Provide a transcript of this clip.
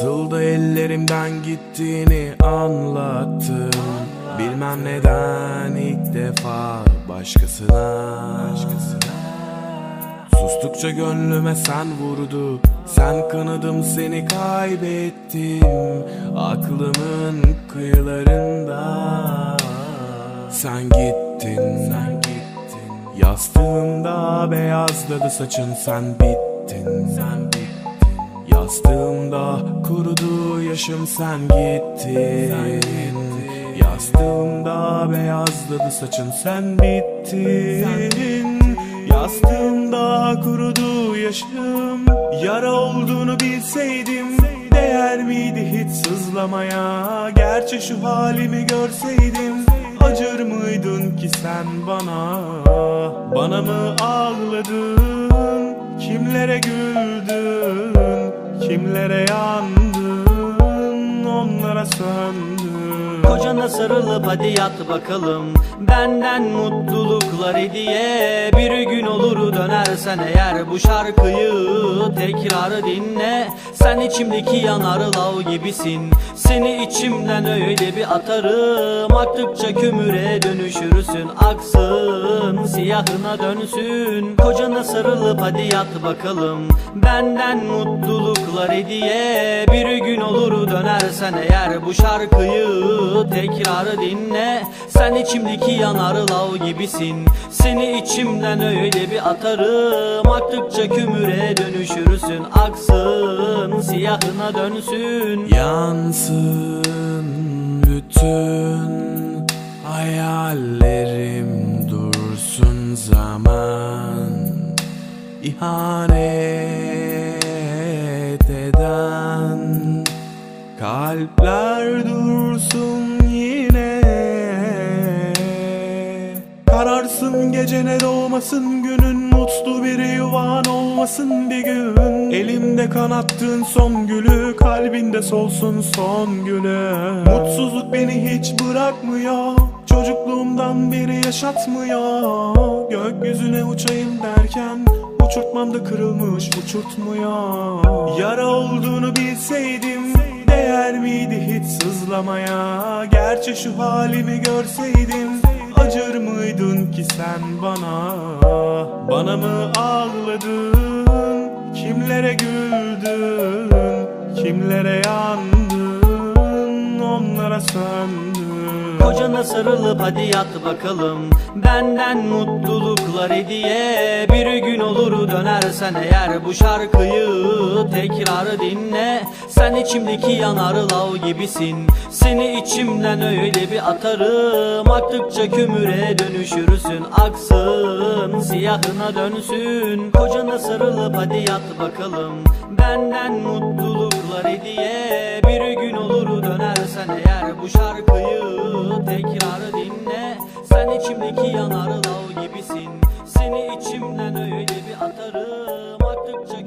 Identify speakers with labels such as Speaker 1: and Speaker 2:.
Speaker 1: Nasıl da ellerimden gittiğini anlattım. Bilmem neden ilk defa başkasına. Sustukça gönlüme sen vurdu. Sen kanadım seni kaybettim. Aklımın kıyılarında Sen gittin. Sen gittin. Yastığımda beyazladı saçın Sen bittin. Sen bittin. Yastığımda kurudu yaşım sen gittin Yastığımda beyazladı saçın sen bittin Yastığımda kurudu yaşım Yara olduğunu bilseydim Değer miydi hiç sızlamaya? Gerçi şu halimi görseydim Acır mıydın ki sen bana? Bana mı ağladın? Kimlere güldün? Kimlere yandın Söndün
Speaker 2: Kocana sarılıp hadi yat bakalım. Benden mutluluklar hediye. Bir gün olur dönersen eğer bu şarkıyı tekrar dinle. Sen içimdeki yanar lav gibisin. Seni içimden öyle bir atarım. Aktıkça kümüre dönüşürsün Aksın siyahına dönsün. Kocana sarılıp hadi yat bakalım. Benden mutluluklar hediye. Bir gün olur dönersen eğer bu şarkıyı tekrar dinle. Sen içimdeki yanar lav gibisin. Seni içimden öyle bir atarım. Aktıkça kümüre dönüşürsün. Aksın siyahına dönsün.
Speaker 1: Yansın bütün hayallerim dursun zaman. İhanet kalpler dursun yine. Kararsın gecene doğmasın günün Mutlu bir yuvan olmasın bir gün. Elimde kanattığın son gülü Kalbinde solsun son gülü Mutsuzluk beni hiç bırakmıyor Çocukluğumdan beri yaşatmıyor. Gökyüzüne uçayım derken Uçurtmam da kırılmış uçurtmuyor. Yara olduğunu bilseydim Değer miydi hiç sızlamaya? Gerçi şu halimi görseydin Acır mıydın ki sen bana? Bana mı ağladın? Kimlere güldün? Kimlere yandın? Onlara söndün
Speaker 2: Kocana sarılıp hadi yat bakalım. Benden mutluluklar hediye. Bir gün olur dönersen eğer bu şarkıyı tekrar dinle. Sen içimdeki yanar lav gibisin. Seni içimden öyle bir atarım. Aktıkça kümüre dönüşürsün. Aksın siyahına dönsün. Kocana sarılıp hadi yat bakalım. Benden mutluluklar hediye. Bir gün olur dönersen eğer bu şarkıyı sen içimdeki yanarın al gibisin. Seni içimden öyle bir atarım. Attıkça